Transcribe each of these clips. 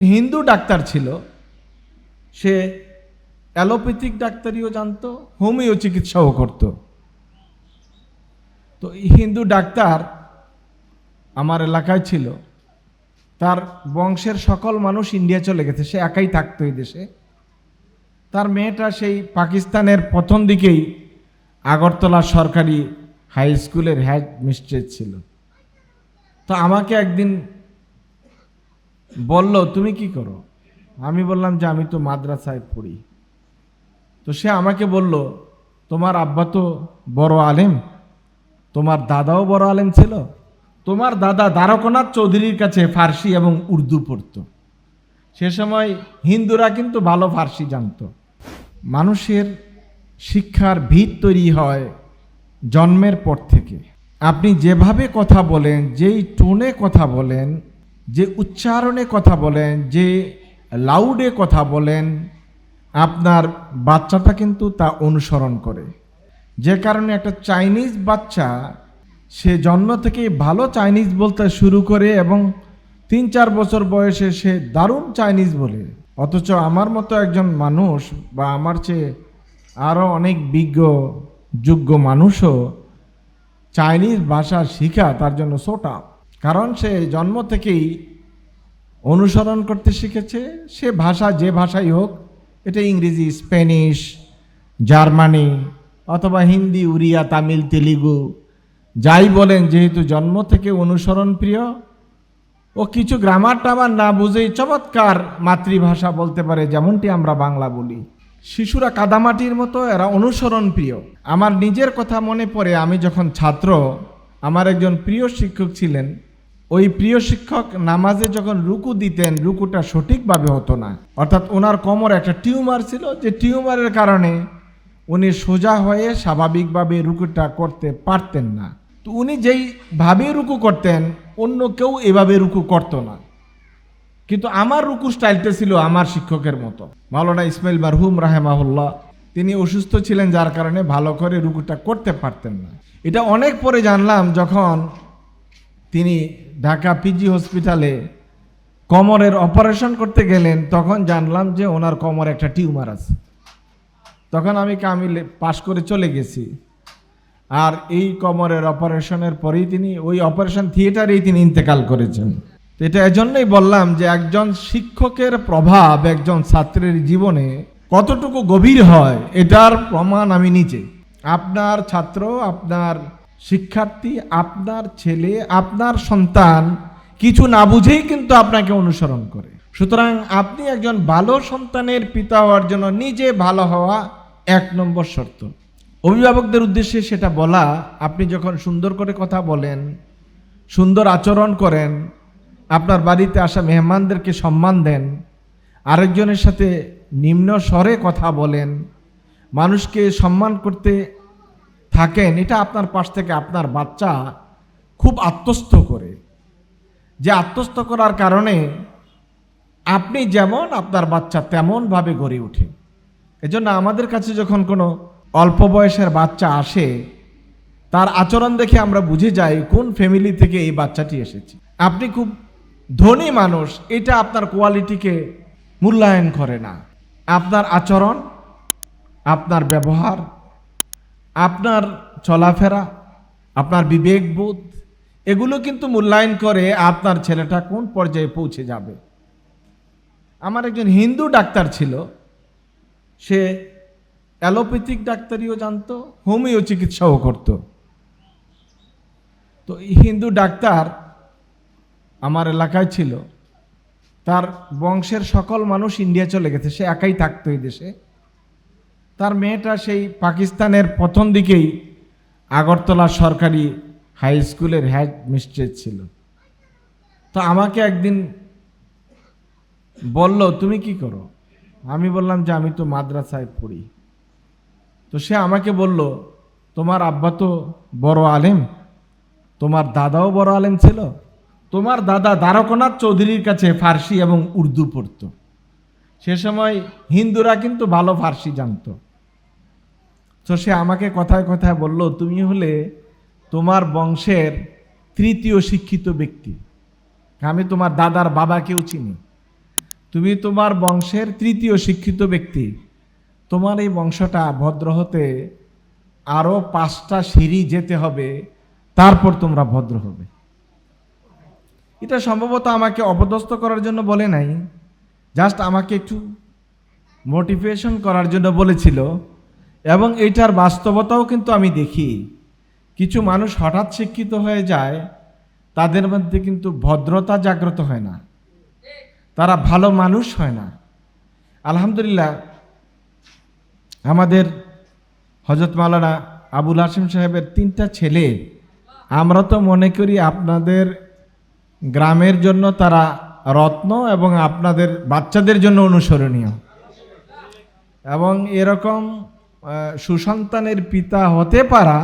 Hindu doctor ছিল, সে allopathic ডাক্তারিও জানতো, homeo চিকিৎসাও করত। তো হিন্দু ডাক্তার আমার এলাকায় ছিল, তার বংশের সকল মানুষ ইন্ডিয়া চলে গেছে, সে একাই থাকতো এই দেশে। তার মেয়েটা সেই পাকিস্তানের প্রথম দিকেই আগরতলা সরকারি হাই স্কুলের হেড মিস্ট্রেস ছিল। তো আমাকে একদিন বলল, তুমি কি করো? আমি বললাম, যে আমি তো মাদ্রাসায় পড়ি। তো সে আমাকে বলল, তোমার আব্বা তো বড় আলেম, তোমার দাদাও বড় আলেম ছিল, তোমার দাদা দ্বারকনাথ চৌধুরীর কাছে ফার্সি এবং উর্দু পড়তো। সে সময় হিন্দুরা কিন্তু ভালো ফার্সি জানতো। মানুষের শিক্ষার ভিত তৈরি হয় জন্মের পর থেকে। আপনি যেভাবে কথা বলেন, যেই টোনে কথা বলেন যে উচ্চারণে কথা বলেন, যে লাউডে কথা বলেন, আপনার বাচ্চাটা কিন্তু তা অনুসরণ করে। যে কারণে একটা চাইনিজ বাচ্চা, সে জন্ম থেকে ভালো চাইনিজ বলতে শুরু করে এবং তিন চার বছর বয়সে সে দারুণ চাইনিজ বলে। অথচ আমার মতো একজন মানুষ বা আমার চেয়ে আরও অনেক বিজ্ঞ, যোগ্য মানুষও চাইনিজ ভাষা শিখা তার জন্য সোটা কারণ সে জন্ম থেকেই অনুসরণ করতে শিখেছে। সে ভাষা যে ভাষাই হোক, এটা ইংরেজি, স্প্যানিশ, জার্মানি অথবা হিন্দি, উড়িয়া, তামিল, তেলেগু, যাই বলেন, যেহেতু জন্ম থেকে অনুসরণ প্রিয়, ও কিছু গ্রামার টামার না বুঝেই চমৎকার মাতৃভাষা বলতে পারে, যেমনটি আমরা বাংলা বলি। শিশুরা কাদামাটির মতো, এরা অনুসরণ প্রিয়। আমার নিজের কথা মনে পড়ে, আমি যখন ছাত্র, আমার একজন প্রিয় শিক্ষক ছিলেন ওই প্রিয় শিক্ষক নামাজে যখন রুকু দিতেন, রুকুটা সঠিকভাবে হতো না। অর্থাৎ ওনার কোমর একটা টিউমার ছিল, যে টিউমারের কারণে উনি সোজা হয়ে স্বাভাবিকভাবে রুকুটা করতে পারতেন না। তো উনি যেইভাবে রুকু করতেন, অন্য কেউ এভাবে রুকু করতো না। কিন্তু আমার রুকু স্টাইলটা ছিল আমার শিক্ষকের মতো। মাওলানা ইসমাইল মারহুম রাহেমাহুল্লাহ, তিনি অসুস্থ ছিলেন যার কারণে ভালো করে রুকুটা করতে পারতেন না। এটা অনেক পরে জানলাম যখন তিনি ঢাকা পিজি হসপিটালে কোমরের অপারেশন করতে গেলেন, তখন জানলাম যে ওনার কোমরে একটা টিউমার আছে। তখন আমি কামিল পাশ করে চলে গেছি। আর এই কোমরের অপারেশনের পরেই তিনি, ওই অপারেশন থিয়েটারেই তিনি ইন্তেকাল করেছেন। এটা এজন্যই বললাম যে একজন শিক্ষকের প্রভাব একজন ছাত্রের জীবনে কতটুকু গভীর হয়, এটার প্রমাণ আমি নিচে আপনার ছাত্র, আপনার শিক্ষার্থী, আপনার ছেলে, আপনার সন্তান কিছু না বুঝেই কিন্তু আপনাকে অনুসরণ করে। সুতরাং আপনি একজন ভালো সন্তানের পিতা হওয়ার জন্য নিজে ভালো হওয়া এক নম্বর শর্ত। অভিভাবকদের উদ্দেশ্যে সেটা বলা, আপনি যখন সুন্দর করে কথা বলেন, সুন্দর আচরণ করেন, আপনার বাড়িতে আসা মেহমানদেরকে সম্মান দেন, আরেকজনের সাথে নিম্ন স্বরে কথা বলেন, মানুষকে সম্মান করতে থাকেন, এটা আপনার পাশ থেকে আপনার বাচ্চা খুব আত্মস্থ করে। যে আত্মস্থ করার কারণে আপনি যেমন আপনার বাচ্চা তেমনভাবে গড়ে ওঠে। এজন্য আমাদের কাছে যখন কোনো অল্প বয়সের বাচ্চা আসে, তার আচরণ দেখে আমরা বুঝে যাই কোন ফ্যামিলি থেকে এই বাচ্চাটি এসেছে। আপনি খুব ধনী মানুষ, এটা আপনার কোয়ালিটিকে মূল্যায়ন করে না। আপনার আচরণ, আপনার ব্যবহার আপনার চলাফেরা, আপনার বিবেকবোধ, এগুলো কিন্তু মূল্যায়ন করে আপনার ছেলেটা কোন পর্যায়ে পৌঁছে যাবে। আমার একজন হিন্দু ডাক্তার ছিল, সে অ্যালোপ্যাথিক ডাক্তারিও জানতো, হোমিও চিকিৎসাও করত। তো হিন্দু ডাক্তার আমার এলাকায় ছিল, তার বংশের সকল মানুষ ইন্ডিয়া চলে গেছে, সে একাই থাকতো এই দেশে। তার মেয়েটা সেই পাকিস্তানের প্রথম দিকেই আগরতলা সরকারি হাই স্কুলের হেড মিস্ট্রেস ছিল। তো আমাকে একদিন বলল, তুমি কি করো? আমি বললাম যে, আমি তো মাদ্রাসায় পড়ি। তো সে আমাকে বলল, তোমার আব্বা তো বড় আলেম, তোমার দাদাও বড় আলেম ছিল, তোমার দাদা দ্বারকনাথ চৌধুরীর কাছে ফার্সি এবং উর্দু পড়তো। সে সময় হিন্দুরা কিন্তু ভালো ফার্সি জানতো। তো সে আমাকে কথায় কথায় বলল, তুমি হলে তোমার বংশের তৃতীয় শিক্ষিত ব্যক্তি। আমি তোমার দাদার বাবাকেও চিনি। তুমি তোমার বংশের তৃতীয় শিক্ষিত ব্যক্তি। তোমার এই বংশটা ভদ্র হতে আরও পাঁচটা সিঁড়ি যেতে হবে, তারপর তোমরা ভদ্র হবে। এটা সম্ভবত আমাকে অপদস্থ করার জন্য বলে নাই। জাস্ট আমাকে একটু মোটিভেশন করার জন্য বলেছিল। এবং এইটার বাস্তবতাও কিন্তু আমি দেখি। কিছু মানুষ হঠাৎ শিক্ষিত হয়ে যায়, তাদের মধ্যে কিন্তু ভদ্রতা জাগ্রত হয় না। তারা ভালো মানুষ হয় না। আলহামদুলিল্লাহ, আমাদের হজরত মাওলানা আবুল হাসিম সাহেবের তিনটা ছেলে, আমরা তো মনে করি আপনাদের গ্রামের জন্য তারা রত্ন এবং আপনাদের বাচ্চাদের জন্য অনুসরণীয়। এবং এরকম সুসন্তানের পিতা হতে পারা,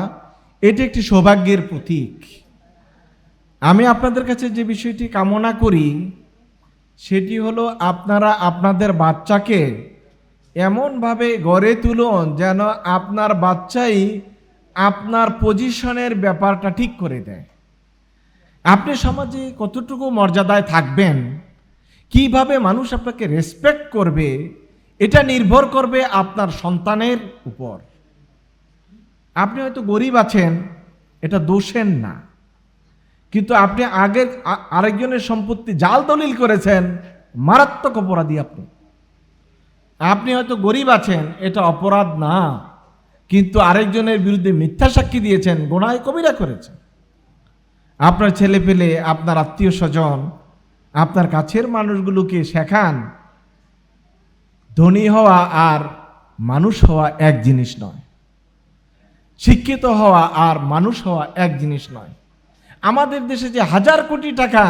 এটি একটি সৌভাগ্যের প্রতীক। আমি আপনাদের কাছে যে বিষয়টি কামনা করি, সেটি হলো আপনারা আপনাদের বাচ্চাকে এমনভাবে গড়ে তুলুন যেন আপনার বাচ্চাই আপনার পজিশনের ব্যাপারটা ঠিক করে দেয়। আপনি সমাজে কতটুকু মর্যাদায় থাকবেন, কীভাবে মানুষ আপনাকে রেসপেক্ট করবে এটা নির্ভর করবে আপনার সন্তানের উপর। আপনি হয়তো গরিব আছেন, এটা দোষের না। কিন্তু আপনি আগে আরেকজনের সম্পত্তি জাল দলিল করেছেন, মারাত্মক অপরাধী আপনি। আপনি হয়তো গরিব আছেন, এটা অপরাধ না। কিন্তু আরেকজনের বিরুদ্ধে মিথ্যা সাক্ষী দিয়েছেন, গোনায় কবিরা করেছেন। আপনার ছেলে পেলে, আপনার আত্মীয় স্বজন, আপনার কাছের মানুষগুলোকে শেখান ধনী হওয়া আর মানুষ হওয়া এক জিনিস নয়। শিক্ষিত হওয়া আর মানুষ হওয়া এক জিনিস নয়। আমাদের দেশে যে হাজার কোটি টাকা,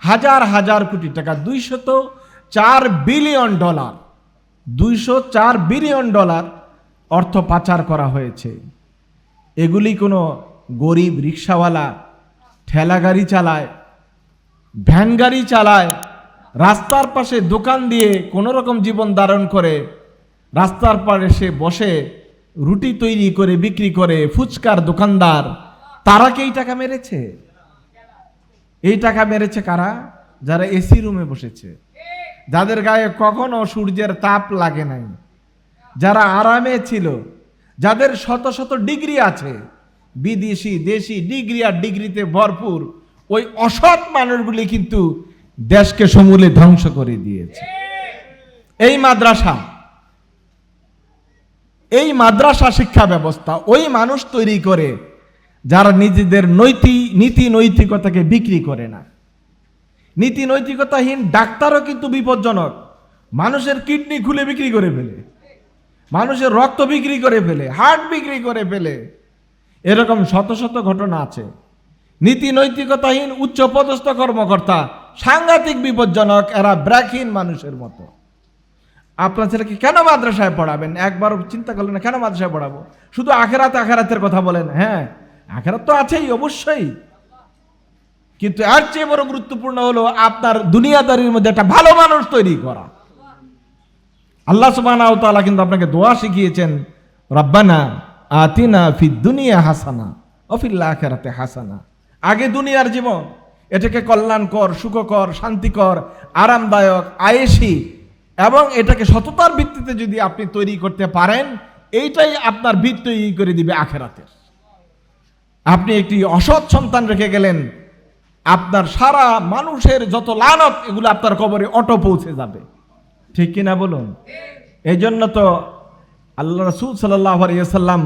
হাজার হাজার কোটি টাকা, দুইশত চার বিলিয়ন ডলার দুইশো চার বিলিয়ন ডলার অর্থ পাচার করা হয়েছে। এগুলি কোনো গরিব রিক্সাওয়ালা ঠেলা গাড়ি চালায় ভ্যান গাড়ি চালায় রাস্তার পাশে দোকান দিয়ে কোনো রকম জীবন ধারণ করে, রাস্তার পাশে সে বসে, রুটি তৈরি করে, বিক্রি করে, ফুচকার দোকানদার। তারা কি এই টাকা মেরেছে? এই টাকা মেরেছে কারা? যারা এসি রুমে বসেছে। যাদের গায়ে কখনো সূর্যের তাপ লাগে নাই। যারা আরামে ছিল। যাদের শত শত ডিগ্রি আছে। বিদেশি, দেশি, ডিগ্রি আর ডিগ্রিতে ভরপুর। ওই অসৎ মানুষগুলি কিন্তু দেশকে সমূলে ধ্বংস করে দিয়েছে। এই মাদ্রাসা এই মাদ্রাসা শিক্ষা ব্যবস্থা, ওই মানুষ তৈরি করে যারা নিজেদের নৈতিক নীতি নৈতিকতাকে বিক্রি করে না। নীতি নৈতিকতাহীন ডাক্তারও কিন্তু বিপজ্জনক। মানুষের কিডনি খুলে বিক্রি করে ফেলে। মানুষের রক্ত বিক্রি করে ফেলে, হার্ট বিক্রি করে ফেলে। এরকম শত শত ঘটনা আছে। নীতি নৈতিকতাহীন উচ্চ পদস্থ কর্মকর্তা সাংঘাতিক বিপজ্জনক, এরা ব্র্যাকহীন মানুষের মতো। আপনার ছেলেকে কেন মাদ্রাসায় পড়াবেন? একবার চিন্তা করলেন কেন মাদ্রাসায় পড়াবো? শুধু আখেরাত আখেরাতের কথা বলেন হ্যাঁ? আখেরাত তো আছেই, অবশ্যই। কিন্তু এর চেয়ে বড় গুরুত্বপূর্ণ হলো আপনার দুনিয়াদারির মধ্যে একটা ভালো মানুষ তৈরি করা। আল্লাহ সুবহানাহু তাআলা কিন্তু আপনাকে দোয়া শিখিয়েছেন, রব্বানা আতিনা ফি দুনিয়া হাসানা ও ফিল আখিরাতে হাসানা। আগে দুনিয়ার জীবন এটাকে কল্যাণকর, সুখকর, শান্তিকর, আরামদায়ক আয়েসি এবং এটাকে সততার ভিত্তিতে যদি আপনি তৈরি করতে পারেন, এইটাই আপনার ভিত তৈরি করে দিবে আখেরাতের। আপনি একটি অসৎ সন্তান রেখে গেলেন, আপনার সারা মানুষের যত লানত, এগুলো আপনার কবরে অটো পৌঁছে যাবে। ঠিক কিনা বলুন? এই জন্য তো আল্লাহ রসুল সাল্লাহ আলিয়াল্লাম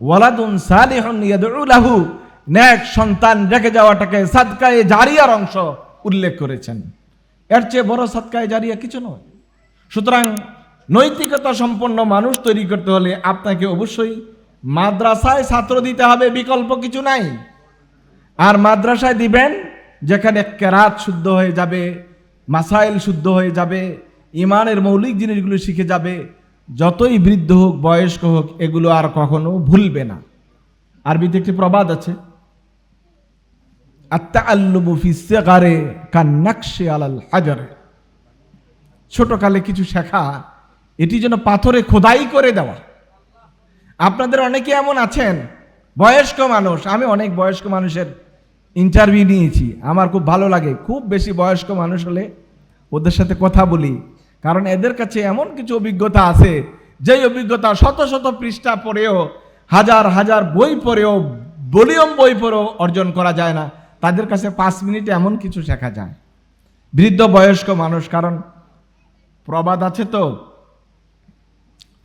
ওয়ালাদুন সালিহন ইয়াদুলাহু ন্যাক সন্তান রেখে যাওয়াটাকে সাদকায়ে জারিয়ার অংশ উল্লেখ করেছেন। এর চেয়ে বড় সাদকায়ে জারিয়া কিছু নয়। সুতরাং নৈতিকতা সম্পন্ন মানুষ তৈরি করতে হলে আপনাকে অবশ্যই মাদ্রাসায় ছাত্র দিতে হবে, বিকল্প কিছু নাই। আর মাদ্রাসায় দিবেন যেখানে কেরাত শুদ্ধ হয়ে যাবে, মাসাইল শুদ্ধ হয়ে যাবে, ইমানের মৌলিক জিনিসগুলো শিখে যাবে, যতই বৃদ্ধ হোক, বয়স্ক হোক, এগুলো আর কখনো ভুলবে না। আরবিতে একটি প্রবাদ আছে হাজারে। ছোটকালে কিছু শেখা, এটি যেন পাথরে খোদাই করে দেওয়া। আপনাদের অনেকে এমন আছেন, বয়স্ক মানুষ, আমি অনেক বয়স্ক মানুষের ইন্টারভিউ নিয়েছি, আমার খুব ভালো লাগে। খুব বেশি বয়স্ক মানুষ হলে ওদের সাথে কথা বলি, কারণ এদের কাছে এমন কিছু অভিজ্ঞতা আছে, যেই অভিজ্ঞতা শত শত পৃষ্ঠা পড়েও, হাজার হাজার বই পড়েও বলিয়ম বই পড়েও অর্জন করা যায় না। তাদের কাছে পাঁচ মিনিটে এমন কিছু শেখা যায়। বৃদ্ধ বয়স্ক মানুষ, কারণ প্রবাদ আছে তো।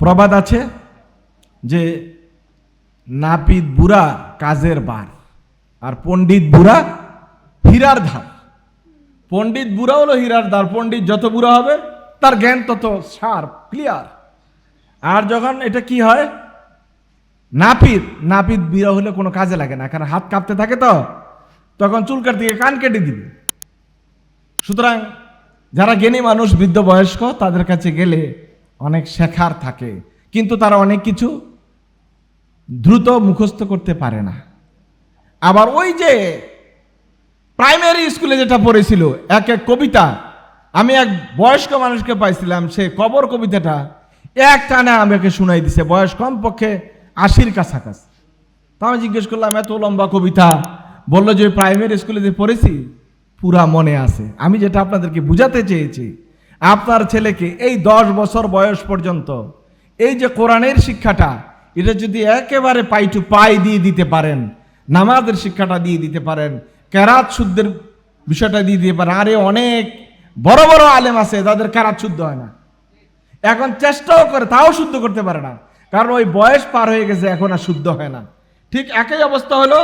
প্রবাদ আছে যে নাপিত বুড়া কাজের বার আর পণ্ডিত বুড়া হীরার ধার। পণ্ডিত বুড়া হলো হীরার ধার, পণ্ডিত যত বুড়া হবে তার জ্ঞান তত শার্প ক্লিয়ার আর যখন এটা কি হয়? নাপিত নাপিত বুড়া হলে কোনো কাজে লাগে না, কারণ হাত কাঁপতে থাকে তো। তখন চুল কাটতে গিয়ে কান কেটে দিবে। সুতরাং যারা জ্ঞানী মানুষ, বৃদ্ধ বয়স্ক, তাদের কাছে গেলে অনেক শেখার থাকে। কিন্তু তারা অনেক কিছু দ্রুত মুখস্থ করতে পারে না। আবার ওই যে প্রাইমারি স্কুলে যেটা পড়েছিল, এক এক কবিতা, আমি এক বয়স্ক মানুষকে পাইছিলাম, সে কবর কবিতাটা এক টানে আমাকে শুনাই দিছে, বয়স কমপক্ষে আশির কাছাকাছি। তা আমি জিজ্ঞেস করলাম, এত লম্বা কবিতা বলল যে প্রাইমারি স্কুলে যে পড়েছি, পুরা মনে আছে। আমি যেটা আপনাদেরকে বুঝাতে চেয়েছি, আপনার ছেলেকে এই দশ বছর বয়স পর্যন্ত এই যে কোরআনের শিক্ষাটা, এটা যদি একেবারে পাই টু পাই দিয়ে দিতে পারেন, নামাজের শিক্ষাটা দিয়ে দিতে পারেন ক্যারাত শুদ্ধের বিষয়টা দিয়ে দিতে পারেন, আরে অনেক বড় বড় আলেম আছে যাদের ক্যারাত শুদ্ধ হয় না। এখন চেষ্টাও করে, তাও শুদ্ধ করতে পারে না। কারণ ওই বয়স পার হয়ে গেছে, এখন আর শুদ্ধ হয় না। ঠিক একই অবস্থা হলো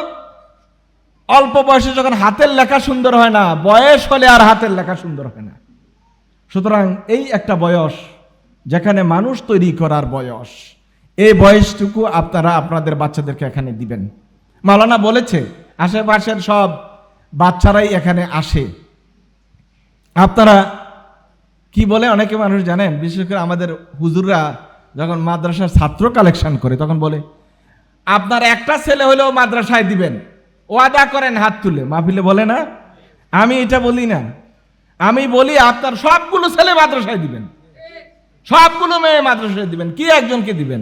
অল্প বয়সে যখন হাতের লেখা সুন্দর হয় না, বয়স হলে আর হাতের লেখা সুন্দর হয় না। সুতরাং এই একটা বয়স যেখানে মানুষ তৈরি করার বয়স, এই বয়সটুকু আপনারা আপনাদের বাচ্চাদেরকে এখানে দিবেন। মালানা বলেছে, আশেপাশের সব বাচ্চারাই এখানে আসে। আপনারা কি বলে অনেকে মানুষ জানেন, বিশেষ করে আমাদের হুজুররা যখন মাদ্রাসার ছাত্র কালেকশন করে, তখন বলে, আপনার একটা ছেলে হলেও মাদ্রাসায় দিবেন। ওয়াদা করেন হাত তুলে, মাহফিলে বলে না? আমি এটা বলি না। আমি বলি আপনার সবগুলো ছেলে মাদ্রাসায় দিবেন। সবগুলো মেয়ে মাদ্রাসায় দিবেন। কি একজনকে দিবেন?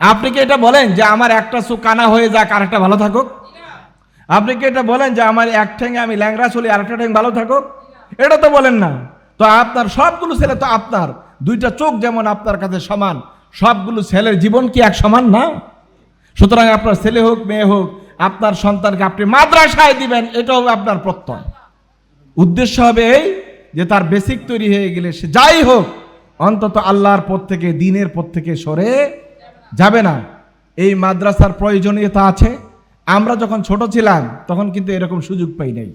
আপনি কি এটা বলেন যে আমার একটা চোখ কানা হয়ে যাক আর একটা ভালো থাকুক? আপনি কি এটা বলেন যে আমার এক ঠেঙে আমি ল্যাংরা চলি আর একটা ঠ্যাং ভালো থাকুক? এটা তো বলেন না। তো আপনার সবগুলো ছেলে তো আপনার। দুইটা চোখ যেমন আপনার কাছে সমান, সবগুলো ছেলের জীবন কি এক সমান না? সুতরাং আপনার ছেলে হোক, মেয়ে হোক আপনার সন্তানকে আপনি মাদ্রাসায় দিবেন, এটাও আপনার প্রত্যয়। উদ্দেশ্য হবে এই যে তার বেসিক তৈরি হয়ে গেলে সে যাই হোক, অন্তত আল্লাহর পথ থেকে, দিনের পথ থেকে সরে যাবে না। এই মাদ্রাসার প্রয়োজনীয়তা আছে। আমরা যখন ছোট ছিলাম, তখন কিন্তু এরকম সুযোগ পাই নাই।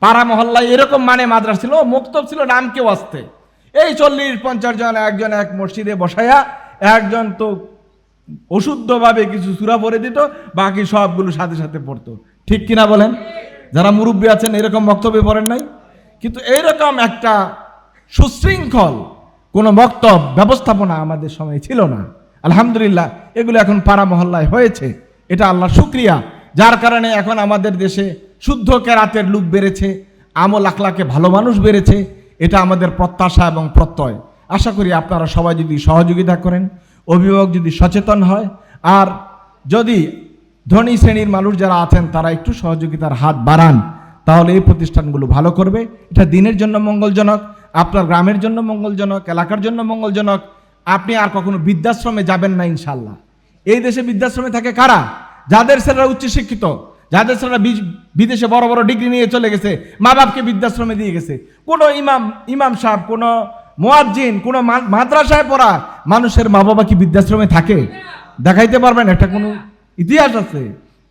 পাড়া মহল্লায় এরকম মানে মাদ্রাসা ছিল মুক্তব ছিল, নাম কেউ আসতে। এই চল্লিশ, পঞ্চাশ জন, একজন এক মসজিদে বসায়া, একজন তো অশুদ্ধভাবে কিছু সুরা পড়ে দিত, বাকি সবগুলো সাথে সাথে পড়তো। ঠিক কিনা বলেন? যারা মুরব্বী আছেন, এরকম বক্তব্য পড়েন নাই? কিন্তু এইরকম একটা সুশৃঙ্খল কোনো বক্তব্য, ব্যবস্থাপনা আমাদের সময় ছিল না। আলহামদুলিল্লাহ, এগুলো এখন পাড়া মহল্লায় হয়েছে। এটা আল্লাহ শুক্রিয়া। যার কারণে এখন আমাদের দেশে শুদ্ধ কেরাতের লোক বেড়েছে, আমল আখলাকে ভালো মানুষ বেড়েছে, এটা আমাদের প্রত্যাশা এবং প্রত্যয়। আশা করি আপনারা সবাই যদি সহযোগিতা করেন অভিভাবক যদি সচেতন হয়, আর যদি ধনী শ্রেণির মানুষ যারা আছেন, তারা একটু সহযোগিতার হাত বাড়ান, তাহলে এই প্রতিষ্ঠানগুলো ভালো করবে। এটা দিনের জন্য মঙ্গলজনক, আপনার গ্রামের জন্য মঙ্গলজনক, এলাকার জন্য মঙ্গলজনক। আপনি আর কখনো বৃদ্ধাশ্রমে যাবেন না ইনশাল্লাহ এই দেশে বৃদ্ধাশ্রমে থাকে কারা? যাদের ছেলেরা উচ্চশিক্ষিত, যাদের ছেলেরা বিদেশে বড় বড় ডিগ্রি নিয়ে চলে গেছে মা বাপকে বৃদ্ধাশ্রমে দিয়ে গেছে। কোনো ইমাম ইমাম সাহেব, কোনো মোয়াজ্জিন, কোনো মাদ্রাসায় পড়া মানুষের মা বাবা কি বৃদ্ধাশ্রমে থাকে? দেখাইতে পারবেন, একটা কোনো ইতিহাস আছে,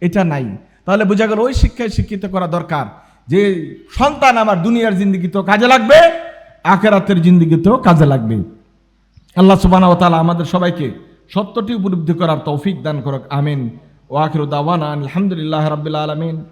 এটা নাই। তাহলে বোঝা গেল ওই শিক্ষায় শিক্ষিত করা দরকার যে সন্তান আমার দুনিয়ার জিন্দিগিতেও কাজে লাগবে, আখেরাতের জিন্দিগিতেও কাজে লাগবে। আল্লাহ সুবহানাহু ওয়া তাআলা আমাদের সবাইকে সত্যটি উপলব্ধি করার তৌফিক দান করুক, আমিন। ওয়াখিরু দাওয়ানা আলহামদুলিল্লাহ রাব্বিল আলামিন।